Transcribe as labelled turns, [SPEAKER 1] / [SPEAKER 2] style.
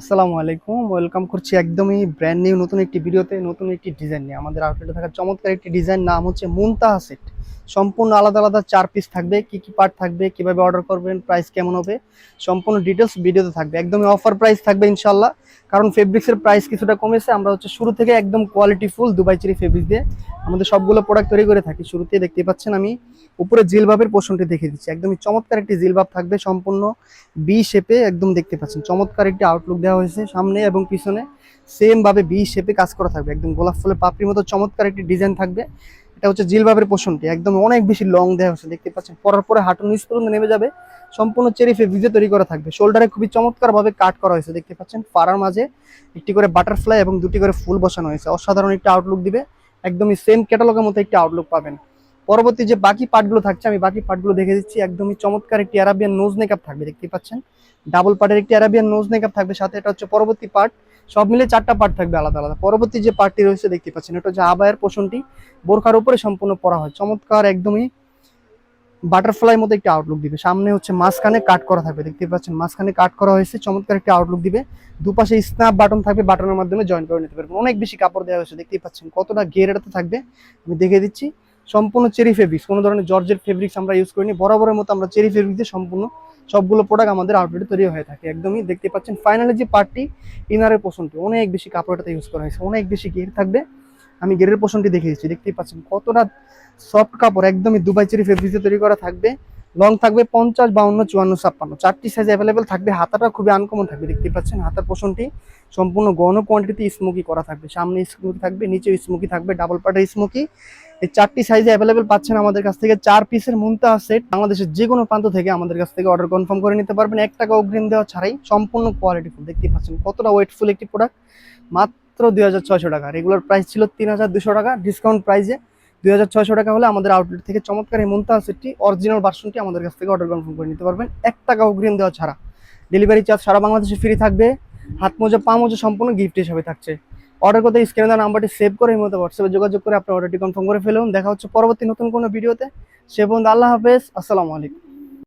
[SPEAKER 1] আসসালামু আলাইকুম। ওয়েলকাম করছি একদমই ব্র্যান্ড নিউ নতুন একটি ভিডিওতে, নতুন একটি ডিজাইন নিয়ে। আমাদের আউটলেটে থাকা চমৎকার একটি ডিজাইন নাম হচ্ছে মুনতাহা সেট সম্পূর্ণ আলাদা আলাদা চার পিস থাকবে, কি কি পার্ট থাকবে, কীভাবে অর্ডার করবেন প্রাইস কেমন হবে, সম্পূর্ণ ডিটেলস ভিডিওতে থাকবে। একদমই অফার প্রাইস থাকবে ইনশাল্লাহ কারণ ফেব্রিক্সের প্রাইস কিছুটা কমেছে। আমরা হচ্ছে শুরু থেকে একদম quality full Dubai cherry fabric দিয়ে আমাদের সবগুলো প্রোডাক্ট তৈরি করে থাকি। শুরুতেই দেখতে পাচ্ছেন আমি উপরে জিলবাবের পোষণটি দেখে দিচ্ছি। একদমই চমৎকার একটি জিলবাব থাকবে সম্পূর্ণ বি শেপে একদম দেখতে পাচ্ছেন চমৎকার একটি আউটলুক দেওয়া হয়েছে সামনে এবং পিছনে। সেম ভাবে বি শেপে কাজ করা থাকবে। একদম গোলাপ ফুলের পাপড়ির মতো চমৎকার একটি ডিজাইন থাকবে। এটা হচ্ছে জিলবাবের পোষণটি। একদম অনেক বেশি লং দেওয়া হয়েছে। দেখতে পাচ্ছেন, পরার পরে হাঁটুর নিচ পর্যন্ত নেমে যাবে। সম্পূর্ণ চেরি ফেব্রিজে তৈরি করা থাকবে। শোল্ডারে খুবই চমৎকার ভাবে কাট করা হয়েছে। দেখতে পাচ্ছেন, পাড়ার মাঝে একটি করে বাটারফ্লাই এবং দুটি করে ফুল বসানো হয়েছে। অসাধারণ একটি আউটলুক দিবে। একদমই সেম ক্যাটালগের মতো একটি আউটলুক পাবেন। পরবর্তী যে বাকি পার্টগুলো থাকছে, আমি বাকি পার্টগুলো দেখে দিচ্ছি। একদমই চমৎকার একটি অ্যারাবিয়ান নোজ মেকআপ থাকবে দেখতে পাচ্ছেন? ডাবল পার্টের একটি অ্যারাবিয়ান নোজ মেকআপ থাকবে, সাথে এটা হচ্ছে পরবর্তী পার্ট সব মিলে চারটা পার্ট থাকবে, আলাদা আলাদা। পরবর্তী যে পার্টটি রয়েছে দেখতে পাচ্ছেন, এটা হচ্ছে আবায়ের পোষণটি। বোরখার উপরে সম্পূর্ণ পরা হয়। চমৎকার, একদমই বাটারফ্লাই মতো একটি আউটলুক দিবে। সামনে হচ্ছে মাঝখানে কাট করা থাকবে দেখতে পাচ্ছেন। মাঝখানে কাট করা হয়েছে, চমৎকার একটি আউটলুক দিবে। দুপাশে স্ন্যাপ বাটন থাকবে বাটনের মাধ্যমে জয়েন করে নিতে পারবেন। অনেক বেশি কাপড় দেওয়া হয়েছে, দেখতেই পাচ্ছেন। কতটা ঘের থাকবে, আমি দেখে দিচ্ছি। সম্পূর্ণ চেরি ফেব্রিক্স কোনো ধরনের জর্জের ফেব্রিক্স আমরা ইউজ করিনি, বরাবরের মতো আমরা চেরি ফেব্রিক দিয়ে সম্পূর্ণ সবগুলো প্রোডাক্ট আমাদের আউটলেটে তৈরি হয়ে থাকে। একদমই দেখতে পাচ্ছেন ফাইনালি যে পার্টটি ইনারের পোষণটি, অনেক বেশি কাপড়টাতে ইউজ করা হয়েছে, অনেক বেশি গের থাকবে। আমি গেরের পোষণটি দেখে দিচ্ছি, দেখতেই পাচ্ছেন কতটা সফট কাপড়, একদমই দুবাই চেরি ফেব্রিক্সে তৈরি করা থাকবে। লং থাকবে পঞ্চাশ, বাউন্ন, চুয়ান্ন, ছাপ্পান্ন। চারটি সাইজ অ্যাভেলেবেল থাকবে। হাতাটা খুবই আনকমন থাকবে, দেখতে পাচ্ছেন? হাতার পোষণটি সম্পূর্ণ গণ কোয়ান্টিটিতে স্মোকি করা থাকবে। সামনে স্মোকি থাকবে নিচে স্মোকি থাকবে ডাবল পার্টের স্মোকি এই চারটি সাইজে অ্যাভেলেবেল পাচ্ছেন আমাদের কাছ থেকে। চার পিসের মুন্তা সেট বাংলাদেশের যে কোনো প্রান্ত থেকে আমাদের কাছ থেকে অর্ডার কনফার্ম করে নিতে পারবেন। এক টাকা অগ্রিম দেওয়া ছাড়াই সম্পূর্ণ কোয়ালিটি ফুল দেখতে পাচ্ছেন? কতটা ওয়েটফুল একটি প্রোডাক্ট মাত্র দুই হাজার ছয়শো টাকা। রেগুলার প্রাইস ছিল তিন টাকা। ডিসকাউন্ট প্রাইসে দুই হাজার ছয়শো টাকা হলে আমাদের আউটলেট থেকে চমৎকার এই মুমতাজ সেটটি অরিজিনাল ভার্সনটি আমাদের কাছ থেকে অর্ডার কনফার্ম করে নিতে পারবেন। এক টাকা অগ্রিম দেওয়া ছাড়া। ডেলিভারি চার্জ সারা বাংলাদেশে ফ্রি থাকবে। হাত মোজা, পা মোজা সম্পূর্ণ গিফট হিসাবে থাকছে। অর্ডার করতে স্ক্রিনে দেওয়া নাম্বারটি সেভ করে এই মতো হোয়াটসঅ্যাপে যোগাযোগ করে আপনার অর্ডারটি কনফার্ম করে ফেলুন। দেখা হচ্ছে পরবর্তী নতুন কোনো ভিডিওতে সে পর্যন্ত আল্লাহ হাফেজ। আসসালামু আলাইকুম।